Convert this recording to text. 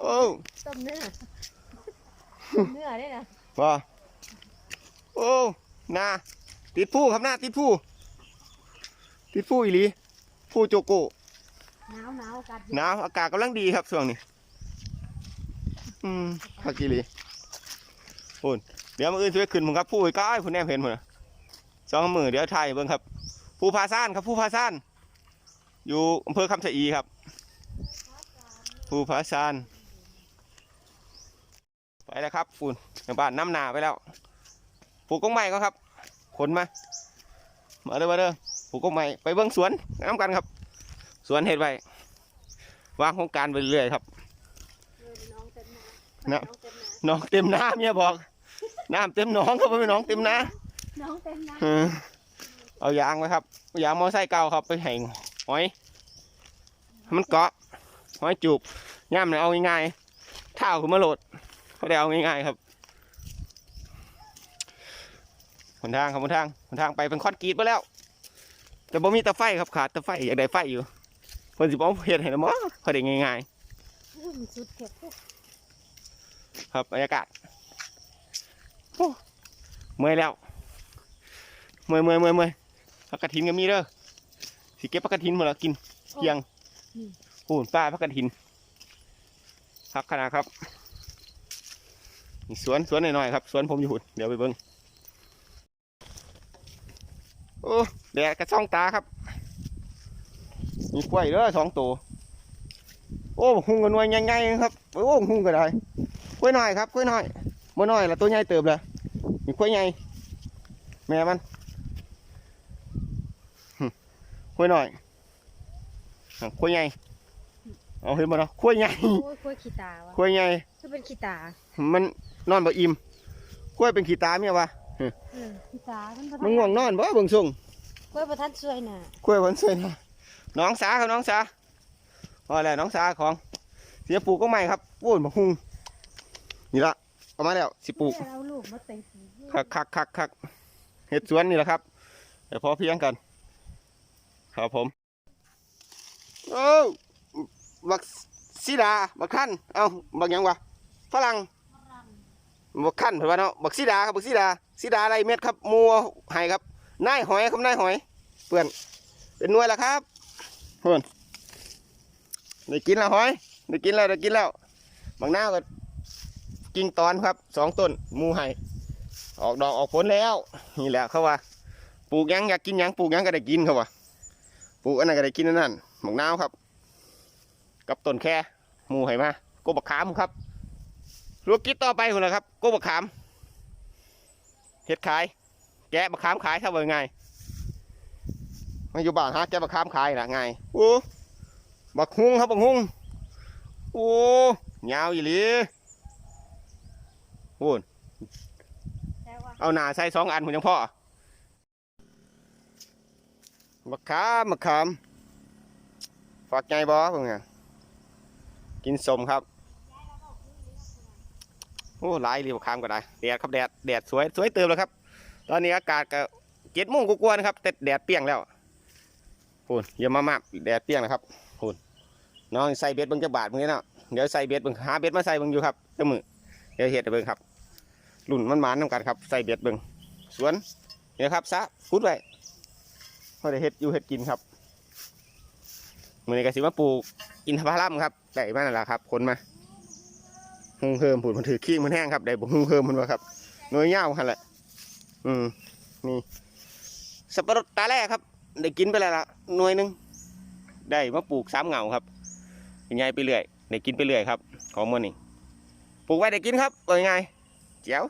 โอ้ต้มเนื้อต้มเนื้อได้นะว่าโอ้หน้าติดผู้ครับหน้าติดผู้ติดผู้อีหลีผู้โจโกหนาวหนาวอากาศเย็นหนาวอากาศกำลังดีครับช่วงนี้อืมฮักอีหลีพูนเดี๋ยวมืออื่นช่วยขึ้นผมครับผู้อีกก้ายผู้แนมเห็นผมสองมือเดี๋ยวถ่ายเบิ่งครับ ผู้พาซ่านครับผู้พาซ่าน อยู่อำเภอคำชะอีครับ ผู้พาซ่าน ไปแล้วครับฝุ่นในบ้านน้ำหนาไปแล้วปลูกกงใหม่ก็ครับ ขนมา มาเด้อมาเด้อปลูกกงใหม่ไปเบิ่งสวนน้ำกันครับ สวนเห็ดไว้วางโครงการไปเรื่อยๆครับเออน้องเต็มนานะน้องเต็มนาน้องเต็มน้ำเนี่ยบอกน้ำเต็มหน้องครับไม่น้องเต็มน้น้องเต็มนาำเออเอายางไว้ครับเอายางมอไซค์เก่าครับไปแห่งหอยให้มันเกาะหอยจูบย่ำเนี่ยเอาง่ายๆเท้าขึ้นมาโหลด เขาได้เอาง่ายๆครับหนทางครับหนทางหนทางไปเป็นคอนกรีตไปแล้ว แต่บ่มีตะไฟครับขาดตะไฟอยากได้ไฟอยู่เพิ่นสิบ่เอาเฮ็ดให้ละมั้งเขาได้ง่ายๆอุ้ยมันสุดเข็ดพวกครับบรรยากาศโอ้เมื่อยแล้วเมื่อยเมื่อยเมื่อยเมื่อยผักกระถินก็มีเด้อสิเก็บผักกระถินหมดแล้วกินเที่ยงปูนป้าผักกระถินพักขนาดครับนี่ สวนสวนหน่อยๆครับสวนผมอยู่หุ่นเดี๋ยวไปเบิ้งโอ้แดดกระช่องตาครับ มีกล้วยเด้อสองตัวโอ้หุงกันหน่วยใหญ่ๆครับโอ้หุงก็ได้กล้วยหน่อยครับกล้วยหน่อยบ่น้อยละตัวใหญ่เติบเลยมีกล้วยใหญ่แม่มันหึกล้วยหน่อยอะกล้วยใหญ่เอาเห็นบ่เนาะกล้วยใหญ่โอ้ยกล้วยขี้ตาวะกล้วยใหญ่คือเป็นขี้ตามัน นอนบ่อิ่มกล้วยเป็นขี้ตาเมียวะเออขี้ตามันบ่ทัมันง่วงนอนบ่เบิ่งส่งกล้วยประทัดสวยน่ะกล้วยมันสวยนะน้องสาครับน้องสาพอแล้วน้องสาของเสียปลูกก็ใหม่ครับโอ้ยมาหุงนี่ละเอามาแล้วสิปลูกแม่เอาลูกมาเต็มสีคักคักคักคักเห็ดสวนนี่แหละครับเดี๋ยวพอเพียงกัน ครับผมโอ้บักซีดาบักขั้นเอ้าบักหยังวะฝรั่ง บักขั้นเผื่อว่าเนาะบักซีดาครับบักซีดาซีดาอะไรเม็ดครับมัวไห้ครับนายหอยครับนายหอยเปื่อนเป็นนวยแล้วครับเพื่อนได้กินแล้วหอยได้กินแล้วได้กินแล้วบางหน้าก็กิ่งตอนครับสองต้นมูไห้ออกดอกออกผลแล้วนี่แหละเขาว่าปลูกยังอยากกินยังปลูกยังก็ได้กินเขาว่าปลูกอันนั้นก็ได้กินอันนั้นหมกนาครับ กับต้นแค่มูไห่มาโกบักขามครับ ธุรกิจต่อไปคุณนะครับโกบักขามเฮ็ดขาย แกะบักขามขายถ้าว่าไงมาอยู่บ้านหาแกะบักขามขายนะไงโอ้บักฮุ้งครับบักฮุ้งโอ้ยาวอีหลีโอ้เอาหนาใส่สองอันผมยังพ่อมะขามมะขามฝากไงบอเพิ่งไงกินสมครับ โอ้หลายรีบมะขามก็ได้แดดครับแดดแดดสวยสวยเติมแล้วครับ ตอนนี้อากาศก็เจ็ดโมงกว่าๆนะครับแต่แดดเปรี้ยงแล้วพูนเยอะมากๆแดดเปรี้ยงนะครับพูนน้องใส่เบ็ดเบิ่งจะบาดเพิ่งนี้เนาะเดี๋ยวใส่เบ็ดเบิ่งหาเบ็ดมาใส่เบิ่งอยู่ครับเจ้ามือเดี๋ยวเฮ็ดเบิงครับรุ่นมันมานๆนำกันครับใส่เบ็ดเบิ่งสวนเนี่นะครับซะพุดไว้พอได้เฮ็ดอยู่เฮ็ดกินครับมือนี้ก็สิมาปลูกอินทผลัมครับได้มานั่นแหละครับคนมา หุงเฮิมผุดมันถือขี้มันแห้งครับได้บุหุงเฮิมมันว่าครับน้อยเง่าหันแหละอืมนี่สับปะรดตาแรกครับ ได้กินไปแล้วละหน่วยหนึงได้มาปลูกสามเหงาครับยังไงไปเรื่อยได้กินไปเรื่อยครับ ของมันนี่ปลูกไว้ได้กินครับเอาไงเจ๋ว